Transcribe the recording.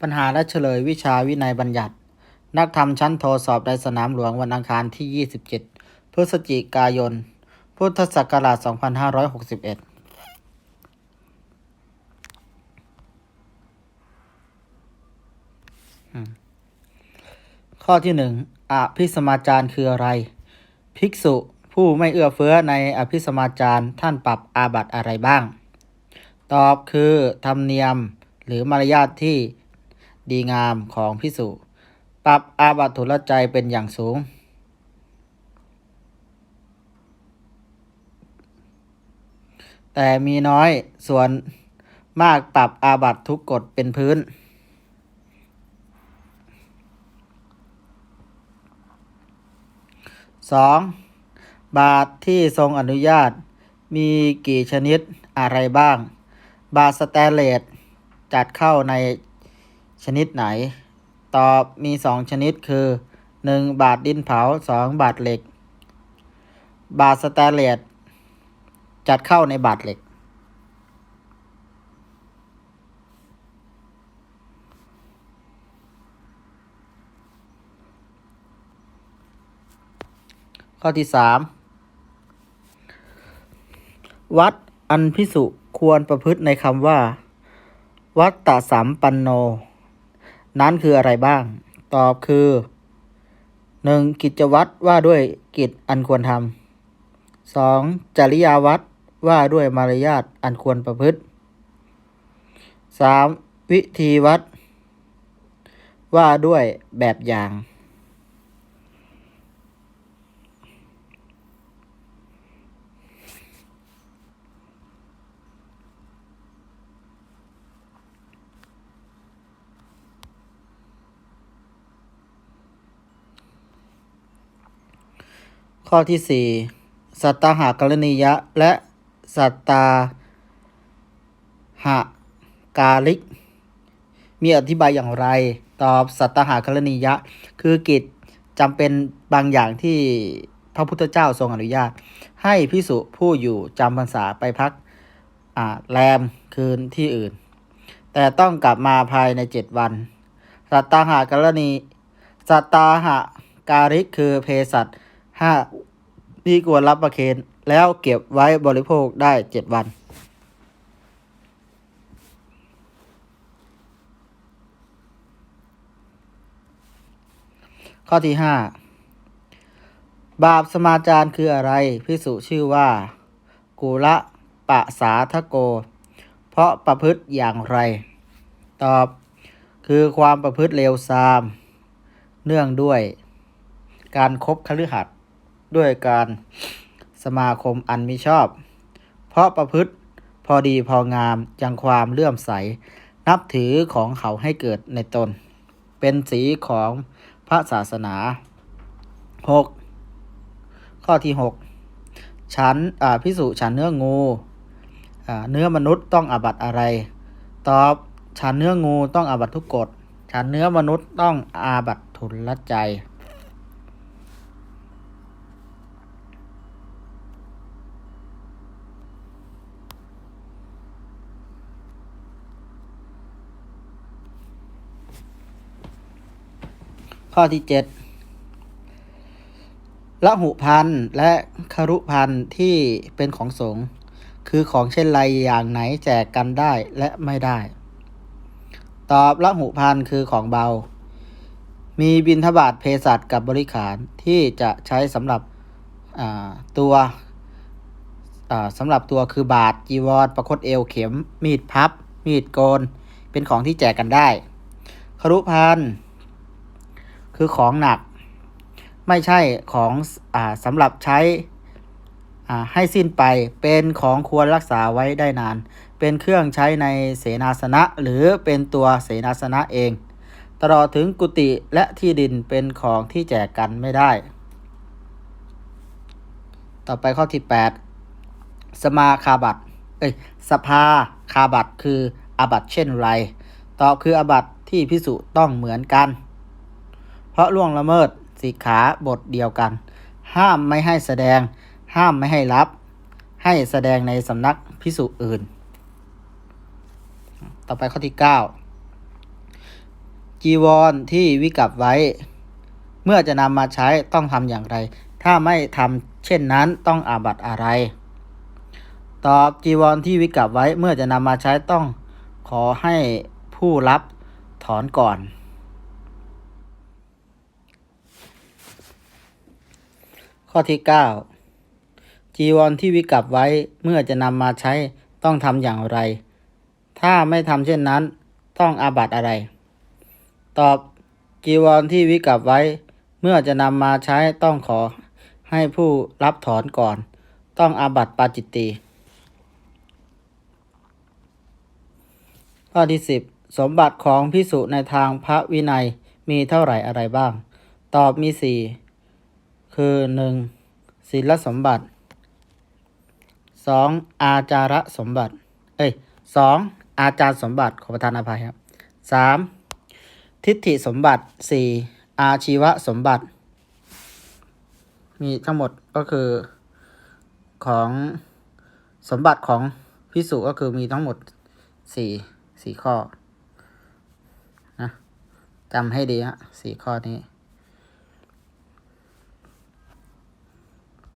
ปัญหาและเฉลยวิชาวินัยบัญญัติ นักธรรมชั้นโทสอบในสนามหลวงวันอังคารที่ 27 พฤศจิกายน พุทธศักราช 2561ข้อที่หนึ่งอภิสมาจารคืออะไร ภิกษุผู้ไม่เอื้อเฟื้อในอภิสมาจารท่านปรับอาบัติอะไรบ้าง ตอบคือ ธรรมเนียมหรือมารยาทที่ ดีงามของภิกษุปรับอาบัตทุลใจเป็นอย่างสูง แต่มีน้อยส่วนมากปรับอาบัตทุกกฎเป็นพื้นสองบาทที่ทรงอนุญาตมีกี่ชนิดอะไรบ้าง บาทสแตนเลสจัดเข้าใน ชนิดไหน ตอบมีสองชนิดคือ 1. บาทดินเผา 2. บาทเหล็ก บาทสแตนเลสจัดเข้าในบาทเหล็ก ข้อที่สามวัดอันพิสุควรประพฤติในคำว่า วัดตะสัมปันโน นั้นคืออะไรบ้าง ตอบคือหนึ่งกิจวัตรว่าด้วยกิจอันควรทำสองจริยาวัดว่าด้วยมารยาทอันควรประพฤติสามวิธีวัด ว่าด้วยแบบอย่าง ข้อที่สี่สัตตาหากรณียะ และสัตตาหากาลิก มีอธิบายอย่างไร ตอบสัตตาหากรณียะ คือกิจจำเป็นบางอย่างที่พระพุทธเจ้าทรงอนุญาต ให้พิสุผู้อยู่จำพรรษาไปพักแรมคืนที่อื่น แต่ต้องกลับมาภายในเจ็ดวัน สัตตาหากรณี สัตตาหาการิกคือเภสัช ห้าที่ควรรับประเคนแล้วเก็บไว้บริโภคได้เจ็ดวัน ข้อที่ห้าบาปสมาจารคืออะไร พิสุชื่อว่า กุละปะสาทโก เพราะประพฤติอย่างไร ตอบคือความประพฤติเลวทราม เนื่องด้วย การครบคฤหัสถ์ ด้วยการสมาคมอันมิชอบ เพราะประพฤติพอดีพองามยังความเลื่อมใส นับถือของเขาให้เกิดในตน เป็นสีของพระศาสนา 6. ข้อที่6ฉันอ่าพิสุฉันเนื้องูอ่าเนื้อมนุษย์ต้องอาบัตอะไร ตอบฉันเนื้องูต้องอาบัตทุกกฎฉันเนื้อมนุษย์ต้องอาบัตทุนละใจ ข้อที่7ละหุพันธ์และครุพันธ์ที่เป็นของสงฆ์คือของเช่นไรอย่างไหนแจกกันได้และไม่ได้ ตอบละหุพันธ์คือของเบา มีบินทบาทเภสัชกับบริขารที่จะใช้สำหรับตัวสำหรับตัวคือบาทจีวรประคตเอวเข็ม มีดพับ มีดโกน เป็นของที่แจกกันได้ ครุพันธ์ คือของหนัก ไม่ใช่ของอสำหรับใช้ให้สิ้นไปเป็นของควรรักษาไว้ได้นาน เป็นเครื่องใช้ในเสนาสนะ หรือเป็นตัวเสนาสนะเอง ตลอดถึงกุฏิและที่ดินเป็นของที่แจกกันไม่ได้ ต่อไปข้อที่ 8 สมาคาบัตเอ้ยสภาคาบัตคืออาบัตเช่นไรตอบคืออาบัตที่พิสุต้องเหมือนกัน เพราะล่วงละเมิดสิกขาบทเดียวกัน ห้ามไม่ให้แสดง ห้ามไม่ให้รับ ให้แสดงในสำนักพิสุอื่น ต่อไปข้อที่ 9 จีวรที่วิกับไว้ เมื่อจะนำมาใช้ต้องทำอย่างไร ถ้าไม่ทำเช่นนั้นต้องอาบัตอะไร ตอบจีวรที่วิกับไว้เมื่อจะนำมาใช้ต้องขอให้ผู้รับถอนก่อน ข้อที่ 9 จีวรที่วิกับไว้เมื่อจะนำมาใช้ต้องทำอย่างไร ถ้าไม่ทำเช่นนั้น ต้องอาบัตอะไร ตอบจีวรที่วิกับไว้ เมื่อจะนำมาใช้ต้องขอให้ผู้รับถอนก่อน ต้องอาบัตปาจิตตีข้อที่ 10 สมบัติของพิสุในทางพระวินัยมีเท่าไหร่อะไรบ้าง ตอบมี 4 คือ 1. ศีลสมบัติ 2. อาจาระสมบัติ เอ้ย 2. อาจารสมบัติขอประทานอภัยครับ 3. ทิฏฐิสมบัติ 4. อาชีวสมบัติ มีทั้งหมดก็คือของสมบัติของพิสุก็คือมีทั้งหมดสี่สี่ข้อนะจำให้ดีฮะสี่ข้อนี้